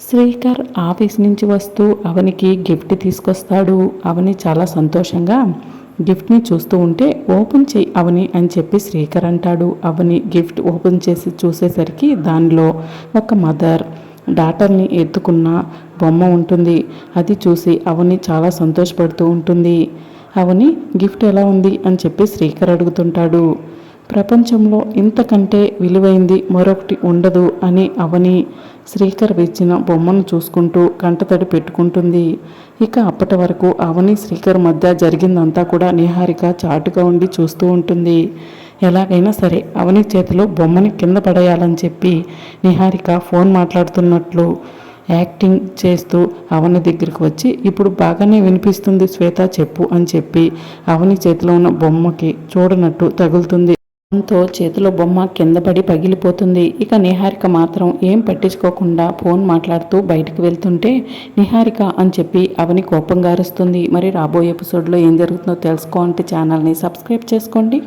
Srikar office నుంచి వస్తూ అవనికి gift తీసుకొస్తాడు. అవని చాలా సంతోషంగా గిఫ్ట్ని చూస్తూ ఉంటే ఓపెన్ చేయి అవని అని చెప్పి శ్రీకర్ అంటాడు. అవని గిఫ్ట్ ఓపెన్ చేసి చూసేసరికి దానిలో ఒక మదర్ డాటర్ని ఎత్తుకున్న బొమ్మ ఉంటుంది. అది చూసి అవని చాలా సంతోషపడుతూ ఉంటుంది. అవని గిఫ్ట్ ఎలా ఉంది? అని చెప్పి శ్రీకర్ అడుగుతుంటాడు. ప్రపంచంలో ఇంతకంటే విలువైంది మరొకటి ఉండదు అని అవని శ్రీకర్ ఇచ్చిన బొమ్మను చూసుకుంటూ కంటతడి పెట్టుకుంటుంది. ఇక అప్పటి వరకు అవని శ్రీకర్ మధ్య జరిగిందంతా కూడా నిహారిక చాటుగా ఉండి చూస్తూ ఉంటుంది. ఎలాగైనా సరే అవని చేతిలో బొమ్మని కింద పడేయాలని చెప్పి నిహారిక ఫోన్ మాట్లాడుతున్నట్లు యాక్టింగ్ చేస్తూ అవని దగ్గరికి వచ్చి ఇప్పుడు బాగానే వినిపిస్తుంది శ్వేత చెప్పు అని చెప్పి అవని చేతిలో ఉన్న బొమ్మకి చూడనట్టు తగులుతుంది. దాంతో చేతిలో బొమ్మ కింద పడి పగిలిపోతుంది. ఇక నిహారిక మాత్రం ఏం పట్టించుకోకుండా ఫోన్ మాట్లాడుతూ బయటకు వెళ్తుంటే నిహారిక అని చెప్పి అవని కోపంగా అరుస్తుంది. మరి రాబోయే ఎపిసోడ్లో ఏం జరుగుతుందో తెలుసుకో అంటే ఛానల్ని సబ్స్క్రైబ్ చేసుకోండి.